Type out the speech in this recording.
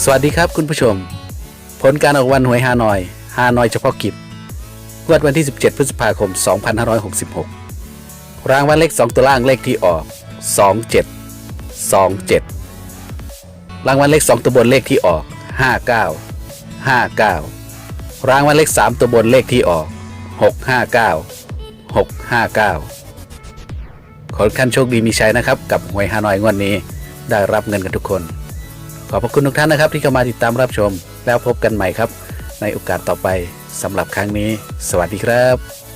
สวัสดีครับคุณผู้ชม ผลการออกวันหวยฮานอยฮานอยเฉพาะกิจงวดวันที่ 17 พฤษภาคม 2566 รางวัลเลข 2 ตัวล่างเลขที่ออก 27 27 รางวัลเลข 2 ตัวบนเลขที่ออก 59 59 รางวัลเลข 3 ตัวบนเลขที่ออก 659 659 ขอท่านโชคดีมีชัยนะครับ กับหวยฮานอยงวดนี้ได้รับเงินกันทุกคน ขอบพระคุณทุกท่านนะครับ ที่เข้ามาติดตามรับชม แล้วพบกันใหม่ครับ ในโอกาสต่อไปสำหรับครั้งนี้ สวัสดีครับ